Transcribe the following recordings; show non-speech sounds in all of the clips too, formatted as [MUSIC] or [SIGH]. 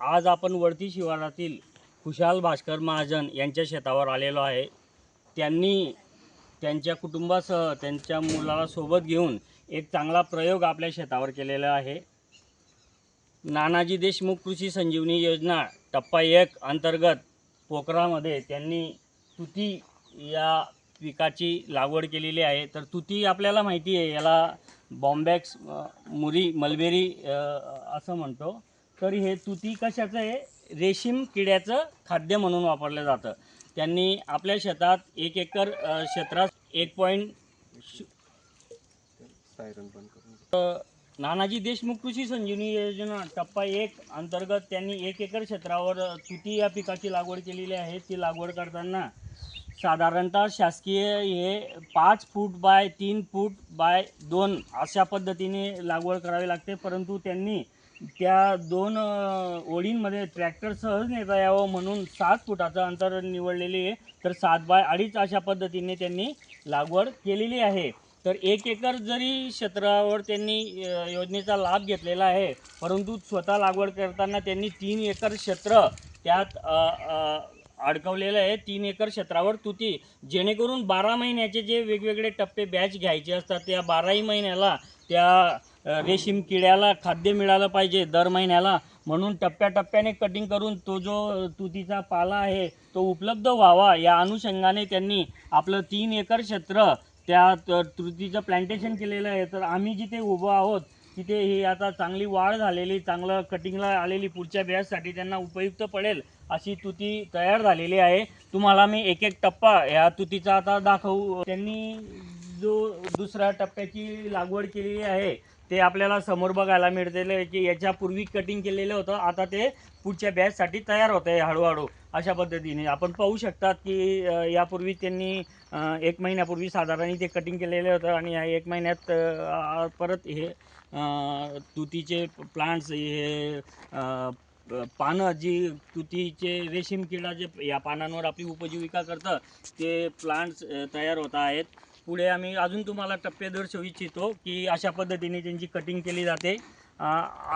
आज आपण वरती शिवारातील खुशाल भास्कर महाजन यांच्या शेतावर आलेलो आहे. त्यांनी त्यांच्या कुटुंबासह त्यांच्या मुलाला सोबत घेऊन एक चांगला प्रयोग आपल्या शेतावर केलेला आहे. नानाजी देशमुख कृषी संजीवनी योजना टप्पा एक अंतर्गत पोखरामध्ये त्यांनी तुती या पिकाची लागवड केलेली आहे. तर तुती आपल्याला माहिती आहे याला बॉम्बॅक्स मुरी मलबेरी असं म्हणतो. तर हे तुती कशाचं आहे? रेशीम किड्याचं खाद्य म्हणून वापरलं जातं. त्यांनी आपल्या शेतात एक एकर क्षेत्रात एक पॉईंट नानाजी देशमुख कृषी संजीवनी योजना टप्पा एक अंतर्गत त्यांनी एक एकर क्षेत्रावर तुती या पिकाची लागवड केलेली आहे. ती लागवड करताना साधारणतः शासकीय हे पाच फूट बाय तीन फूट बाय दोन अशा पद्धतीने लागवड करावी लागते. परंतु त्यांनी त्या दोन ओळींमध्ये ट्रॅक्टर सहज नेता यावं म्हणून सात फुटाचं अंतर निवडलेले आहे. तर सात बाय अडीच अशा पद्धतीने त्यांनी लागवड केलेली आहे. तर एक एकर जरी क्षेत्रावर त्यांनी योजनेचा लाभ घेतलेला आहे परंतु स्वतः लागवड करताना त्यांनी तीन एकर क्षेत्र त्यात अडकवलेलं आहे. तीन एकर क्षेत्रावर तुती. जेणेकरून बारा महिन्याचे जे वेगवेगळे टप्पे बॅच घ्यायचे असतात त्या बाराही महिन्याला त्या रेशीम किड्याला खाद्य मिळालं पाहिजे दर महिन्याला. म्हणून टप्प्याटप्प्याने कटिंग करून तो जो तुतीचा पाला आहे तो उपलब्ध व्हावा. या अनुषंगाने त्यांनी आपलं तीन एकर क्षेत्र त्या तुतीचं प्लांटेशन केलेलं आहे. तर आम्ही जिथे उभं आहोत तिथे ही आता चांगली वाढ झालेली चांगलं कटिंगला आलेली पुढच्या बॅचसाठी त्यांना उपयुक्त पडेल अशी तुती तयार झालेली आहे. तुम्हाला मी एक एक टप्पा ह्या तुतीचा आता दाखवू. त्यांनी जो दुसऱ्या टप्प्याची लागवड केलेली आहे ते आपल्याला समोर बघायला मिळतेलं की याच्यापूर्वी कटिंग केलेलं होतं. आता ते पुढच्या बॅचसाठी तयार होत आहे हळूहळू. अशा पद्धतीने. आपण पाहू शकतात की यापूर्वी त्यांनी एक महिन्यापूर्वी साधारण ते कटिंग केलेलं होतं आणि या एक महिन्यात परत हे तुतीचे प्लांट्स हे पानं जी तुतीचे रेशीम किडा जे या पानांवर आपली उपजीविका करतं ते प्लांट्स तयार होत आहेत. पुढे आम्ही अजून तुम्हाला टप्पे दर्शवू इच्छितो की अशा पद्धतीने त्यांची कटिंग केली जाते.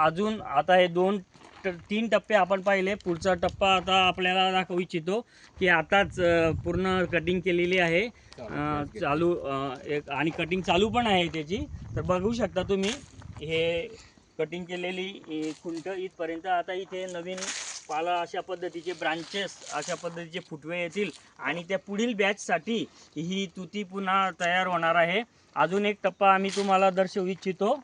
अजून आता हे दोन ट- तीन टप्पे आपण पाहिले. पुढचा टप्पा आता आपल्याला दाखवू इच्छितो की आताच पूर्ण कटिंग केलेली आहे. चालू एक आणि कटिंग चालू पण आहे त्याची. तर बघू शकता तुम्ही हे कटिंग केलेली खुंट इथपर्यंत आता इथे नवीन पाला अशा पद्धतीचे ब्रांचेस अशा पद्धतीचे फुटवे येतील आणि त्या पुढील बॅचसाठी ही तुती पुन्हा तयार होणार आहे. अजून एक टप्पा आम्ही तुम्हाला दर्शवू इच्छितो.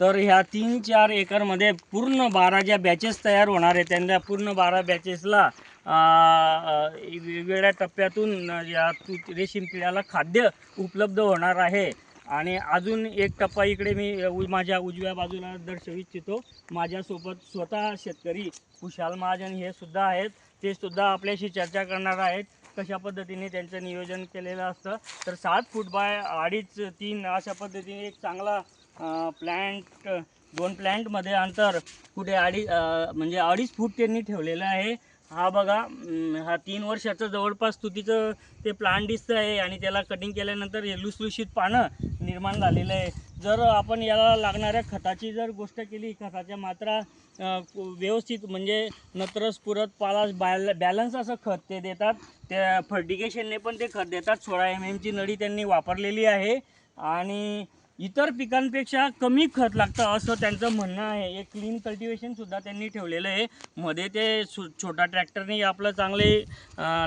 तर ह्या तीन चार एकरमध्ये पूर्ण बारा ज्या बॅचेस तयार होणार आहे त्यांना पूर्ण बारा बॅचेसला वेगवेगळ्या टप्प्यातून या रेशीम किड्याला खाद्य उपलब्ध होणार आहे. आणि अजून एक टप्पा इकडे मी माझ्या उजव्या बाजूला दर्शवू इच्छितो. माझ्यासोबत स्वतः शेतकरी कुशाल महाजन हे सुद्धा आहेत. ते सुद्धा आपल्याशी चर्चा करणार आहेत. कशा पद्धतीने त्यांचं नियोजन केलेलं असतं. तर सात फूट बाय अडीच तीन अशा पद्धतीने एक चांगला प्लॅन्ट दोन प्लॅन्टमध्ये अंतर कुठे अडी म्हणजे अडीच फूट त्यांनी ठेवलेलं आहे. हा बघा हा तीन वर्षाचं जवळपास तुतीचं ते प्लांट दिसतं आहे आणि त्याला कटिंग केल्यानंतर हे लुसलुशीत पानं निर्माण झालेलं आहे. जर आपण याला लागणाऱ्या खताची जर गोष्ट केली खताच्या मात्रा व्यवस्थित म्हणजे नत्र पुरत पालास बॅल बॅलन्स असं खत ते देतात. त्या फर्टिगेशनने पण ते खत देतात. सोळा एम एमची नळी त्यांनी वापरलेली आहे. आणि इतर पिकांपेक्षा कमी खत लागतं असं त्यांचं म्हणणं आहे. एक क्लीन कल्टिवेशनसुद्धा त्यांनी ठेवलेलं आहे. मध्ये ते सु छोटा ट्रॅक्टरने आपलं चांगले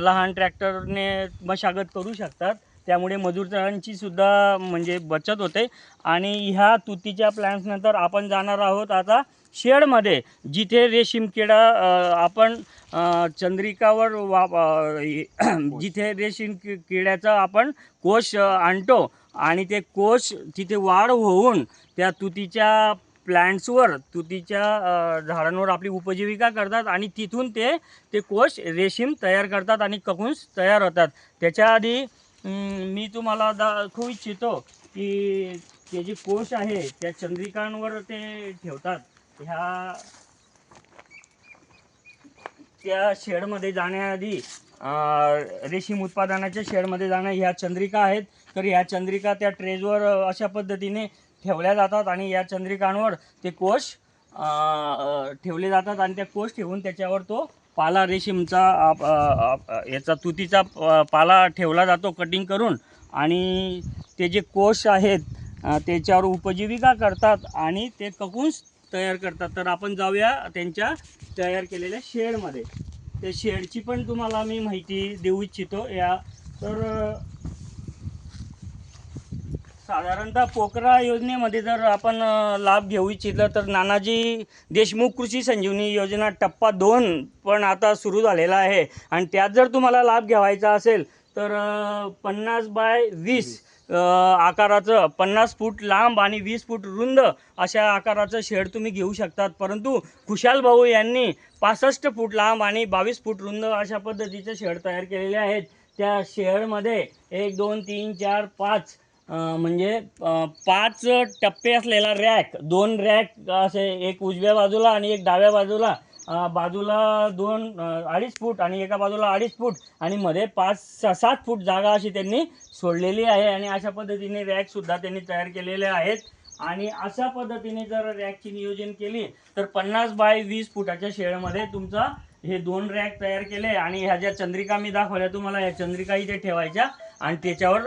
लहान ट्रॅक्टरने मशागत करू शकतात. त्यामुळे मजुरांची सुद्धा म्हणजे बचत होते. आणि ह्या तुतीच्या प्लॅन्सनंतर आपण जाणार आहोत आता शेडमध्ये जिथे रेशीम किडा आपण चंद्रिकावर वा [CLEARS THROAT] जिथे रेशीम कि किड्याचा आपण कोश आणतो आणि ते कोश तिथे वाढ होऊन त्या तुतीच्या प्लॅन्ट्सवर तुतीच्या झाडांवर आपली उपजीविका करतात आणि तिथून ते ते कोश रेशीम तयार करतात आणि ककुन्स तयार होतात. त्याच्या आधी मी तुम्हाला दाखवू इच्छितो की ते जे कोश आहे त्या चंद्रिकांवर ते ठेवतात. ह्या त्या शेडमध्ये जाण्याआधी रेशीम उत्पादनाच्या शेडमध्ये जाणं ह्या चंद्रिका आहेत. तर ह्या चंद्रिका त्या ट्रेजवर अशा पद्धतीने ठेवल्या जातात आणि या चंद्रिकांवर ते कोश ठेवले जातात आणि त्या कोष ठेवून त्याच्यावर तो पाला रेशीमचा याचा तुतीचा पाला ठेवला जातो कटिंग करून. आणि ते जे कोष आहेत त्याच्यावर उपजीविका करतात आणि ते ककून्स तयार करतात. तर आपण जाऊया त्यांच्या तयार केलेल्या शेडमध्ये. त्या शेडची पण तुम्हाला मी माहिती देऊ इच्छितो या. तर साधारणतः पोकरा योजनेमध्ये जर आपण लाभ घेऊ इच्छितलं तर नानाजी देशमुख कृषी संजीवनी योजना टप्पा दोन पण आता सुरू झालेला आहे. आणि त्यात जर तुम्हाला लाभ घ्यावायचा असेल तर पन्नास बाय वीस आकाराचं पन्नास फूट लांब आणि वीस फूट रुंद अशा आकाराचं शेड तुम्ही घेऊ शकतात. परंतु खुशाल भाऊ यांनी पासष्ट फूट लांब आणि बावीस फूट रुंद अशा पद्धतीचे शेड तयार केलेले आहेत. त्या शेडमध्ये एक दोन तीन चार पाच म्हणजे पाच टप्पे असलेला रॅक दोन रॅक असे एक उजव्या बाजूला आणि एक डाव्या बाजूला बाजूला दोन अडीच फूट आणि एका बाजूला अडीच फूट आणि मध्ये पाच सहा सात फूट जागा अशी त्यांनी सोडलेली आहे आणि अशा पद्धतीने रॅकसुद्धा त्यांनी तयार केलेले आहेत. आणि अशा पद्धतीने जर रॅकची नियोजन केली तर पन्नास बाय वीस फुटाच्या शेळमध्ये तुमचा हे दोन रॅक तयार केले आणि ह्या ज्या चंद्रिका मी दाखवल्या तुम्हाला ह्या चंद्रिका इथे ठेवायच्या आणि त्याच्यावर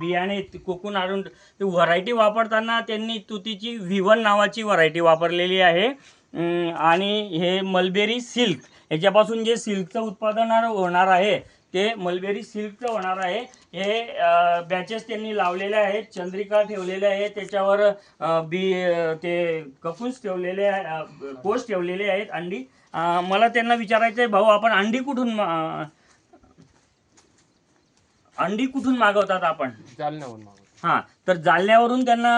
बियाणे कोकून आणून व्हरायटी वापरताना त्यांनी तुतीची व्हिवन नावाची व्हरायटी वापरलेली आहे. आणि हे मलबेरी सिल्क ह्याच्यापासून जे सिल्कचं उत्पादन होणार आहे ते मलबेरी सिल्कचं होणार आहे. हे बॅचेस त्यांनी लावलेले आहेत चंद्रिका ठेवलेले आहे त्याच्यावर बी ते कपूस ठेवलेले आहे अ, कोस ठेवलेले आहेत अंडी. मला त्यांना विचारायचं आहे भाऊ आपण अंडी कुठून अंडी कुठून मागवतात आपण? जालन्याहून मागवतो. हां तर जालन्यावरून त्यांना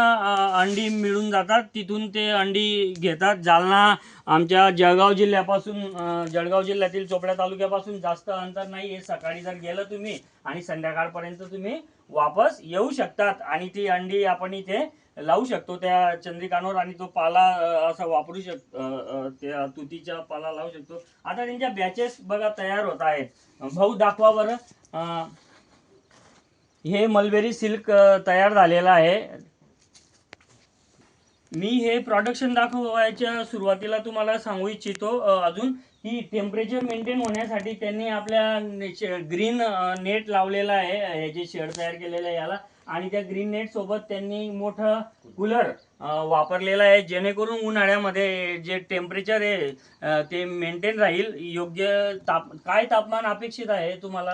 अंडी मिळून जातात. तिथून ते अंडी घेतात. जालना आमच्या जळगाव जिल्ह्यापासून जळगाव जिल्ह्यातील चोपड्या तालुक्यापासून जास्त अंतर नाही हे सकाळी जर गेलं तुम्ही आणि संध्याकाळपर्यंत तुम्ही वापस येऊ शकतात आणि ती अंडी आपण इथे लावू शकतो त्या चंद्रिकांवर आणि तो पाला असा वापरू शक त्या तुतीच्या पाला लावू शकतो. आता त्यांच्या बॅचेस बघा तयार होत आहेत. भाऊ दाखवा बरं. हे मलबेरी सिल्क तयार झालेलं आहे. मी हे प्रोडक्शन दाखवायच्या सुरुवातीला तुम्हाला सांगू इच्छितो. अजून ही टेम्परेचर मेंटेन होण्यासाठी त्यांनी आपल्या ग्रीन नेट लावलेला आहे. हे जे शेड तयार केलेलं आहे याला. आणि त्या ग्रीन नेट सोबत त्यांनी मोठं कूलर वापरलेलं आहे जेणेकरून उन्हाळ्यामध्ये जे टेम्परेचर आहे ते मेंटेन राहील. योग्य ताप काय तापमान अपेक्षित आहे तुम्हाला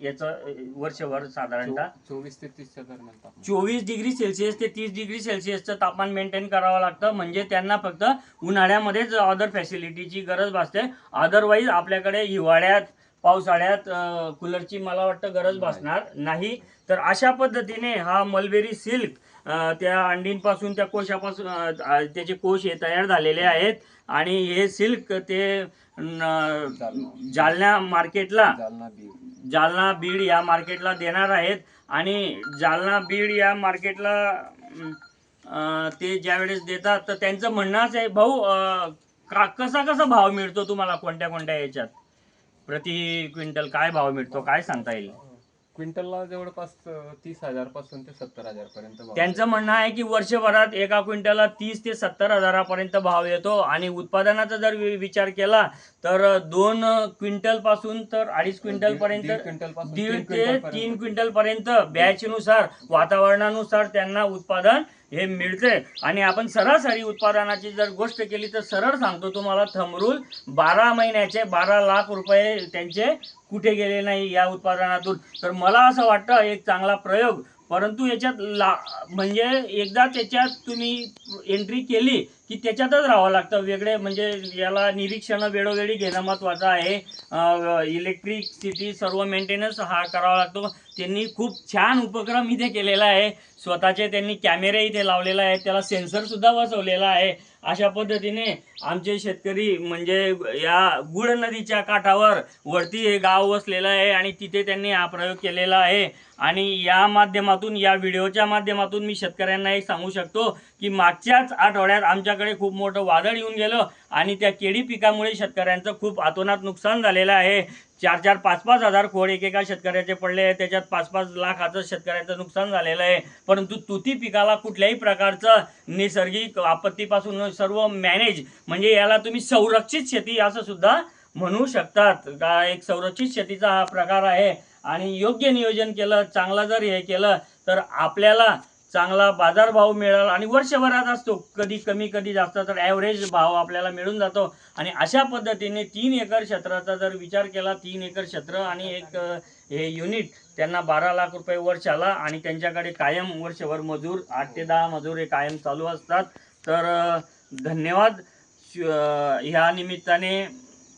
याचं वर्षभर साधारणतः? चोवीस ते तीसच्या दरम्यान तापमान. चोवीस डिग्री सेल्सिअस ते तीस डिग्री सेल्सिअसचं तापमान मेंटेन करावं लागतं. म्हणजे त्यांना फक्त उन्हाळ्यामध्येच अदर फॅसिलिटीची गरज भासते. अदरवाईज आपल्याकडे हिवाळ्यात पावसाळ्यात कूलरची मला वाटतं गरज भासणार नाही. तर अशा पद्धतीने हा मलबेरी सिल्क त्या अंडींपासून त्या कोशापासून त्याचे कोश हे तयार झालेले आहेत. आणि हे सिल्क ते जालना मार्केटला जालना बीड. या मार्केटला देणार आहेत. आणि जालना बीड या मार्केटला ते ज्यावेळेस देतात तर त्यांचं म्हणणं असं आहे भाऊ का कसा कसा भाव मिळतो तुम्हाला कोणत्या कोणत्या याच्यात? प्रति क्विंटल काय भाव मिळतो? काय सांगता येईल? क्विंटलला जवळपास अं, तीस हजारपासून ते सत्तर हजार पर्यंत भाव त्यांचं म्हणणं आहे की वर्षभरात एका क्विंटलला तीस ते सत्तर हजारापर्यंत भाव येतो आणि उत्पादनाचा जर वि- विचार केला तर दोन क्विंटलपासून तर अडीच क्विंटल पर्यंत दीड क्विंटलपासून दीड तीन ते. तीन क्विंटल पर्यंत बॅचनुसार वातावरणानुसार त्यांना उत्पादन हे मिळते आणि आपण सरासरी उत्पादनाची जर गोष्ट केली तर सरळ सांगतो तुम्हाला थमरूल बारा महिन्याचे बारा लाख रुपये त्यांचे कुठे गेले नाही या उत्पादनातून. तर मला असं वाटतं एक चांगला प्रयोग परंतु याच्यात ला म्हणजे एकदा त्याच्यात तुम्ही एंट्री केली की त्याच्यातच राहावं लागतं. वेगळे म्हणजे याला निरीक्षणं वेळोवेळी घेणं महत्त्वाचं आहे. इलेक्ट्रिसिटी सर्व मेंटेनन्स हा करावा लागतो. त्यांनी खूप छान उपक्रम इथे केलेला आहे. स्वतःचे त्यांनी कॅमेरे इथे लावलेला आहे. त्याला सेन्सरसुद्धा बसवलेला आहे. अशा पद्धतीने आमचे शेतकरी म्हणजे या गुड नदीच्या काठावर वरती हे गाव वसलेलं आहे आणि तिथे त्यांनी हा प्रयोग केलेला आहे. आणि या माध्यमातून या व्हिडिओच्या माध्यमातून मी शेतकऱ्यांना एक सांगू शकतो की मागच्याच आठवड्यात आमच्याकडे खूप मोठं वादळ येऊन गेलं. आणि त्या केळी पिकामुळे शेतकऱ्यांचं खूप अतोनात नुकसान झालेलं आहे. चार चार पाच पाच हजार खोड एकेका शेतकऱ्याचे पडले आहे त्याच्यात पाच पाच लाखाचं शेतकऱ्यांचं नुकसान झालेलं आहे. परंतु तुती पिकाला कुठल्याही प्रकारचं नैसर्गिक आपत्तीपासून सर्व मॅनेज म्हणजे याला तुम्ही संरक्षित शेती असं सुद्धा म्हणू शकतात. का एक संरक्षित शेतीचा हा प्रकार आहे. आणि योग्य नियोजन केलं चांगलं जर हे केलं तर आपल्याला चांगला बाजारभाव मिळाला आणि वर्षभरात असतो. कधी कमी कधी जास्त तर ॲव्हरेज भाव आपल्याला मिळून जातो. आणि अशा पद्धतीने तीन एकर क्षेत्राचा जर विचार केला तीन एकर क्षेत्र आणि एक हे युनिट त्यांना बारा लाख रुपये वर्षाला आणि त्यांच्याकडे कायम वर्षभर मजूर आठ ते दहा मजूर हे कायम चालू असतात. तर धन्यवाद. ह्या निमित्ताने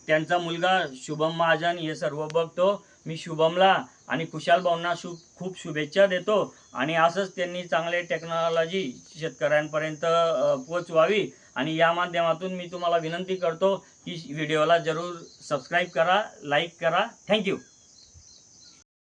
त्यांचा मुलगा शुभम महाजन हे सर्व बघतो. मी शुभमला आणि कुशाल भाऊंना शुभ खूप शुभेच्छा देतो. आणि असंच त्यांनी चांगले टेक्नॉलॉजी शेतकऱ्यांपर्यंत पोचवावी आणि या माध्यमातून मी तुम्हाला विनंती करतो की व्हिडिओला जरूर सबस्क्राईब करा लाईक करा. थँक्यू